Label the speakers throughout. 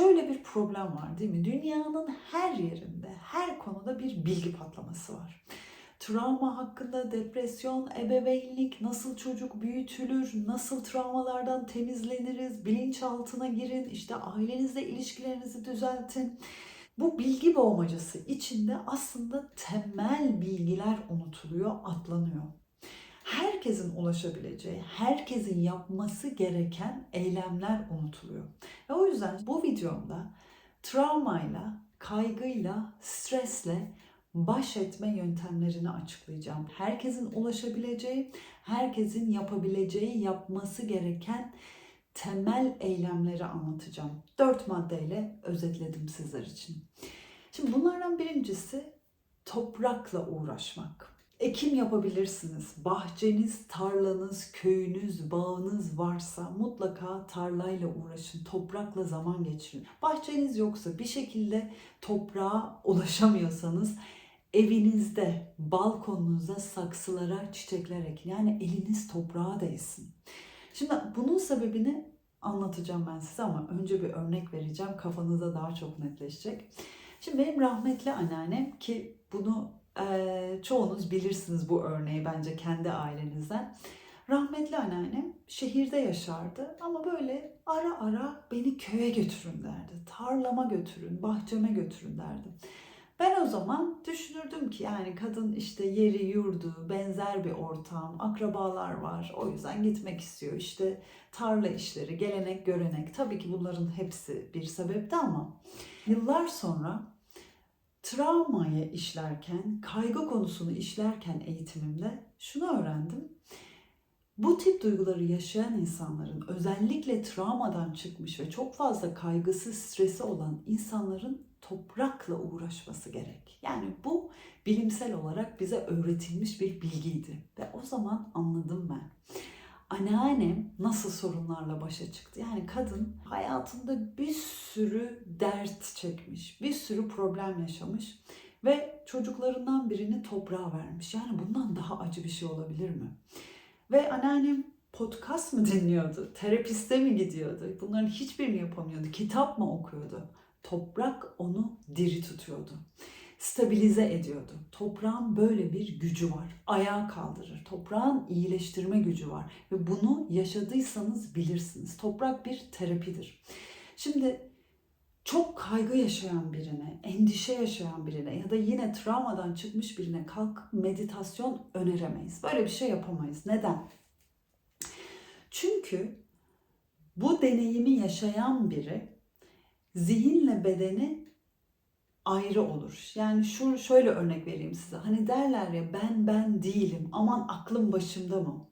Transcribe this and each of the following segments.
Speaker 1: şöyle bir problem var değil mi? Dünyanın her yerinde, her konuda bir bilgi patlaması var. Travma hakkında, depresyon, ebeveynlik, nasıl çocuk büyütülür, nasıl travmalardan temizleniriz, bilinçaltına girin, işte ailenizle ilişkilerinizi düzeltin. Bu bilgi boğmacası içinde aslında temel bilgiler unutuluyor, atlanıyor. Herkesin ulaşabileceği, herkesin yapması gereken eylemler unutuluyor. Ve o yüzden bu videomda travmayla, kaygıyla, stresle baş etme yöntemlerini açıklayacağım. Herkesin ulaşabileceği, herkesin yapabileceği, yapması gereken temel eylemleri anlatacağım. Dört maddeyle özetledim sizler için. Şimdi bunlardan birincisi toprakla uğraşmak. Ekim yapabilirsiniz. Bahçeniz, tarlanız, köyünüz, bağınız varsa mutlaka tarlayla uğraşın. Toprakla zaman geçirin. Bahçeniz yoksa bir şekilde toprağa ulaşamıyorsanız evinizde, balkonunuzda saksılara çiçekler ekin. Yani eliniz toprağa değsin. Şimdi bunun sebebini anlatacağım ben size ama önce bir örnek vereceğim. Kafanızda daha çok netleşecek. Şimdi benim rahmetli anneannem ki bunu çoğunuz bilirsiniz bu örneği bence kendi ailenizden. Rahmetli anneannem şehirde yaşardı ama böyle ara ara beni köye götürün derdi. Tarlama götürün, bahçeme götürün derdi. Ben o zaman düşünürdüm ki yani kadın işte yeri, yurdu, benzer bir ortam, akrabalar var. O yüzden gitmek istiyor. İşte tarla işleri, gelenek, görenek. Tabii ki bunların hepsi bir sebepti ama yıllar sonra travmayı işlerken, kaygı konusunu işlerken eğitimimde şunu öğrendim. Bu tip duyguları yaşayan insanların özellikle travmadan çıkmış ve çok fazla kaygısı, stresi olan insanların toprakla uğraşması gerek. Yani bu bilimsel olarak bize öğretilmiş bir bilgiydi ve o zaman anladım ben. Anneannem nasıl sorunlarla başa çıktı? Yani kadın hayatında bir sürü dert çekmiş, bir sürü problem yaşamış ve çocuklarından birini toprağa vermiş. Yani bundan daha acı bir şey olabilir mi? Ve anneannem podcast mı dinliyordu? Terapiste mi gidiyordu? Bunların hiçbirini yapamıyordu. Kitap mı okuyordu? Toprak onu diri tutuyordu. Stabilize ediyordu. Toprağın böyle bir gücü var. Ayağa kaldırır. Toprağın iyileştirme gücü var. Ve bunu yaşadıysanız bilirsiniz. Toprak bir terapidir. Şimdi çok kaygı yaşayan birine, endişe yaşayan birine ya da yine travmadan çıkmış birine kalkıp meditasyon öneremeyiz. Böyle bir şey yapamayız. Neden? Çünkü bu deneyimi yaşayan biri zihinle bedeni ayrı olur. Yani şu şöyle örnek vereyim size. Hani derler ya ben ben değilim. Aman aklım başımda mı?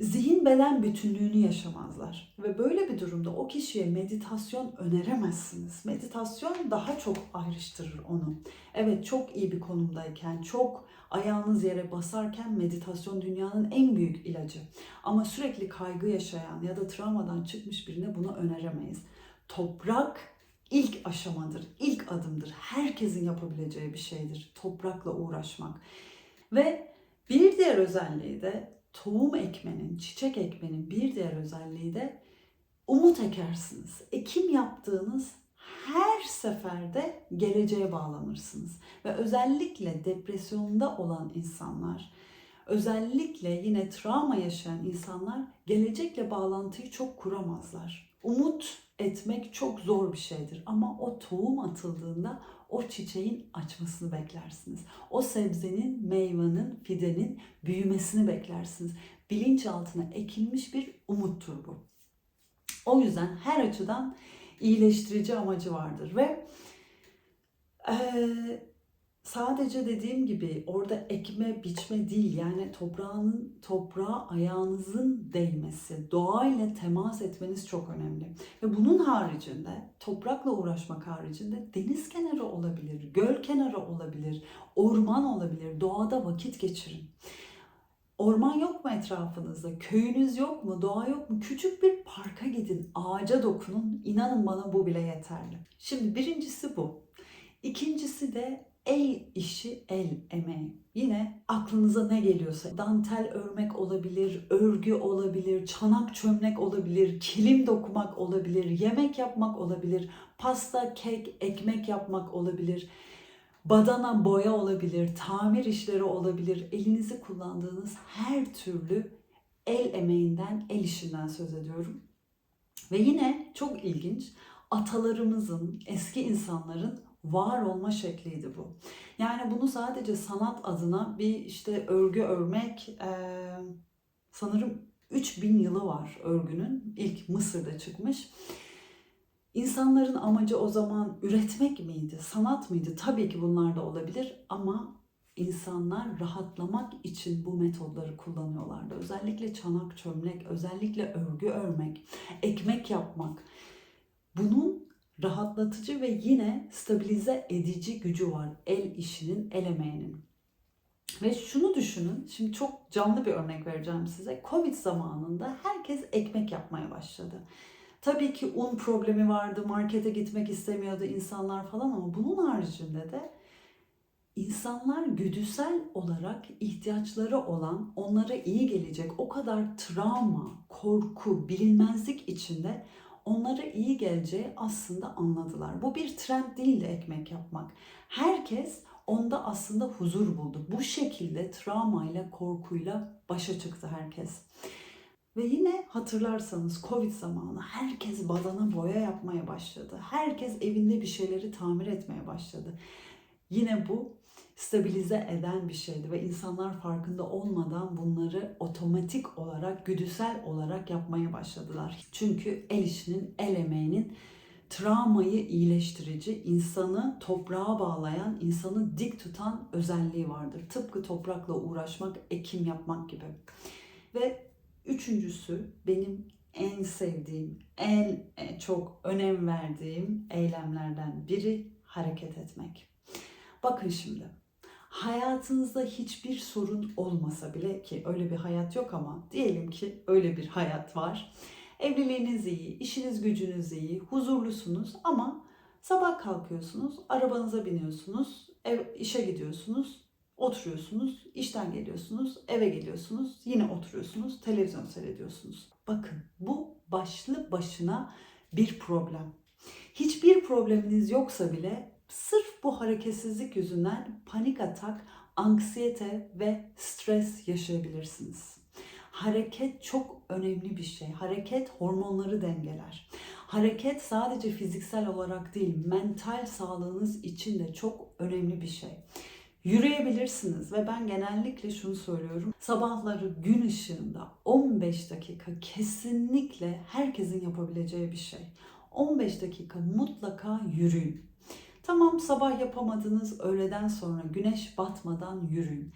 Speaker 1: Zihin beden bütünlüğünü yaşamazlar. Ve böyle bir durumda o kişiye meditasyon öneremezsiniz. Meditasyon daha çok ayrıştırır onu. Evet çok iyi bir konumdayken, çok ayağınız yere basarken meditasyon dünyanın en büyük ilacı. Ama sürekli kaygı yaşayan ya da travmadan çıkmış birine bunu öneremeyiz. Toprak ilk aşamadır, ilk adımdır. Herkesin yapabileceği bir şeydir toprakla uğraşmak. Ve bir diğer özelliği de tohum ekmenin, çiçek ekmenin bir diğer özelliği de umut ekersiniz. Ekim yaptığınız her seferde geleceğe bağlanırsınız. Ve özellikle depresyonda olan insanlar, özellikle yine travma yaşayan insanlar gelecekle bağlantıyı çok kuramazlar. Umut etmek çok zor bir şeydir ama o tohum atıldığında o çiçeğin açmasını beklersiniz. O sebzenin, meyvenin, fidenin büyümesini beklersiniz. Bilinçaltına ekilmiş bir umuttur bu. O yüzden her açıdan iyileştirici amacı vardır ve e, sadece dediğim gibi orada ekme biçme değil yani toprağın toprağa ayağınızın değmesi, doğayla temas etmeniz çok önemli. Ve bunun haricinde toprakla uğraşmak haricinde deniz kenarı olabilir, göl kenarı olabilir, orman olabilir, doğada vakit geçirin. Orman yok mu etrafınızda? Köyünüz yok mu? Doğa yok mu? Küçük bir parka gidin, ağaca dokunun. İnanın bana bu bile yeterli. Şimdi birincisi bu. İkincisi de El işi, el emeği. Yine aklınıza ne geliyorsa dantel örmek olabilir, örgü olabilir, çanak çömlek olabilir, kilim dokumak olabilir, yemek yapmak olabilir, pasta, kek, ekmek yapmak olabilir. Badana boya olabilir, tamir işleri olabilir. Elinizi kullandığınız her türlü el emeğinden, el işinden söz ediyorum. Ve yine çok ilginç atalarımızın, eski insanların var olma şekliydi bu. Yani bunu sadece sanat adına bir işte örgü örmek eee, sanırım 3000 yılı var örgünün. İlk Mısır'da çıkmış. İnsanların amacı o zaman üretmek miydi, sanat mıydı? Tabii ki bunlar da olabilir ama insanlar rahatlamak için bu metodları kullanıyorlardı. Özellikle çanak çömlek, özellikle örgü örmek, ekmek yapmak. Bunun rahatlatıcı ve yine stabilize edici gücü var el işinin, el emeğinin. Ve şunu düşünün, şimdi çok canlı bir örnek vereceğim size. Covid zamanında herkes ekmek yapmaya başladı. Tabii ki un problemi vardı, markete gitmek istemiyordu insanlar falan ama bunun haricinde de insanlar güdüsel olarak ihtiyaçları olan, onlara iyi gelecek o kadar travma, korku, bilinmezlik içinde onlara iyi geleceği aslında anladılar. Bu bir trend değil de ekmek yapmak. Herkes onda aslında huzur buldu. Bu şekilde travmayla, korkuyla başa çıktı herkes. Ve yine hatırlarsanız Covid zamanı herkes badana boya yapmaya başladı. Herkes evinde bir şeyleri tamir etmeye başladı. Yine bu stabilize eden bir şeydi ve insanlar farkında olmadan bunları otomatik olarak, güdüsel olarak yapmaya başladılar. Çünkü el işinin, el emeğinin travmayı iyileştirici, insanı toprağa bağlayan, insanı dik tutan özelliği vardır. Tıpkı toprakla uğraşmak, ekim yapmak gibi. Ve üçüncüsü benim en sevdiğim, en çok önem verdiğim eylemlerden biri hareket etmek. Bakın şimdi hayatınızda hiçbir sorun olmasa bile ki öyle bir hayat yok ama diyelim ki öyle bir hayat var. Evliliğiniz iyi, işiniz gücünüz iyi, huzurlusunuz ama sabah kalkıyorsunuz, arabanıza biniyorsunuz, ev, işe gidiyorsunuz, oturuyorsunuz, işten geliyorsunuz, eve geliyorsunuz, yine oturuyorsunuz, televizyon seyrediyorsunuz. Bakın bu başlı başına bir problem. Hiçbir probleminiz yoksa bile sırf bu hareketsizlik yüzünden panik atak, anksiyete ve stres yaşayabilirsiniz. Hareket çok önemli bir şey. Hareket hormonları dengeler. Hareket sadece fiziksel olarak değil, mental sağlığınız için de çok önemli bir şey. Yürüyebilirsiniz ve ben genellikle şunu söylüyorum. Sabahları gün ışığında 15 dakika kesinlikle herkesin yapabileceği bir şey. 15 dakika mutlaka yürüyün. Tamam sabah yapamadınız öğleden sonra güneş batmadan yürüyün.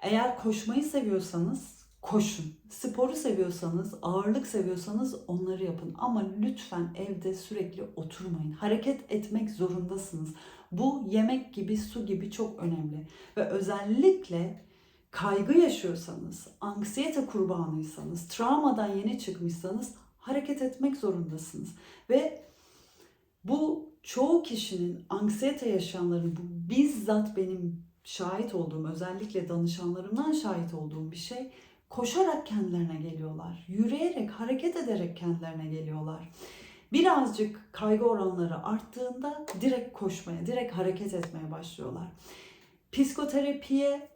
Speaker 1: Eğer koşmayı seviyorsanız koşun. Sporu seviyorsanız, ağırlık seviyorsanız onları yapın. Ama lütfen evde sürekli oturmayın. Hareket etmek zorundasınız. Bu yemek gibi, su gibi çok önemli. Ve özellikle kaygı yaşıyorsanız, anksiyete kurbanıysanız, travmadan yeni çıkmışsanız hareket etmek zorundasınız. Ve bu çoğu kişinin anksiyete yaşayanların bu bizzat benim şahit olduğum özellikle danışanlarımdan şahit olduğum bir şey koşarak kendilerine geliyorlar. Yürüyerek, hareket ederek kendilerine geliyorlar. Birazcık kaygı oranları arttığında direkt koşmaya, direkt hareket etmeye başlıyorlar. Psikoterapiye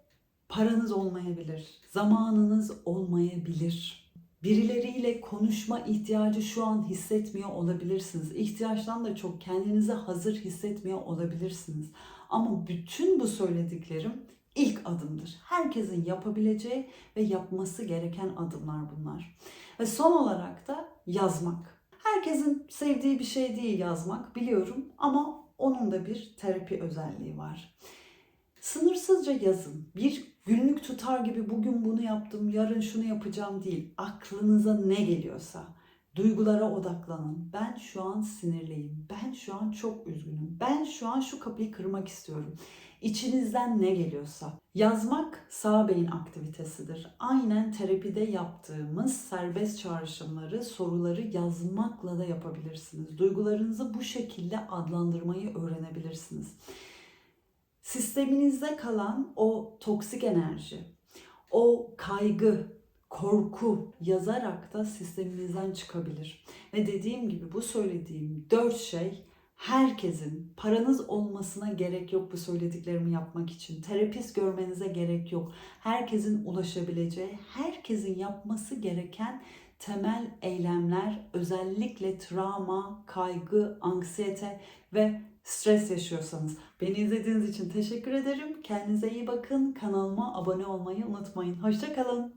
Speaker 1: paranız olmayabilir, zamanınız olmayabilir. Birileriyle konuşma ihtiyacı şu an hissetmiyor olabilirsiniz. İhtiyaçtan da çok kendinizi hazır hissetmiyor olabilirsiniz. Ama bütün bu söylediklerim ilk adımdır. Herkesin yapabileceği ve yapması gereken adımlar bunlar. Ve son olarak da yazmak. Herkesin sevdiği bir şey değil yazmak biliyorum ama onun da bir terapi özelliği var. Sınırsızca yazın. Bir günlük tutar gibi bugün bunu yaptım, yarın şunu yapacağım değil. Aklınıza ne geliyorsa duygulara odaklanın. Ben şu an sinirliyim. Ben şu an çok üzgünüm. Ben şu an şu kapıyı kırmak istiyorum. İçinizden ne geliyorsa. Yazmak sağ beyin aktivitesidir. Aynen terapide yaptığımız serbest çağrışımları, soruları yazmakla da yapabilirsiniz. Duygularınızı bu şekilde adlandırmayı öğrenebilirsiniz. Sisteminizde kalan o toksik enerji, o kaygı, korku yazarak da sisteminizden çıkabilir. Ve dediğim gibi bu söylediğim dört şey herkesin paranız olmasına gerek yok bu söylediklerimi yapmak için. Terapist görmenize gerek yok. Herkesin ulaşabileceği, herkesin yapması gereken temel eylemler özellikle travma, kaygı, anksiyete ve stres yaşıyorsanız. Beni izlediğiniz için teşekkür ederim. Kendinize iyi bakın. Kanalıma abone olmayı unutmayın. Hoşçakalın.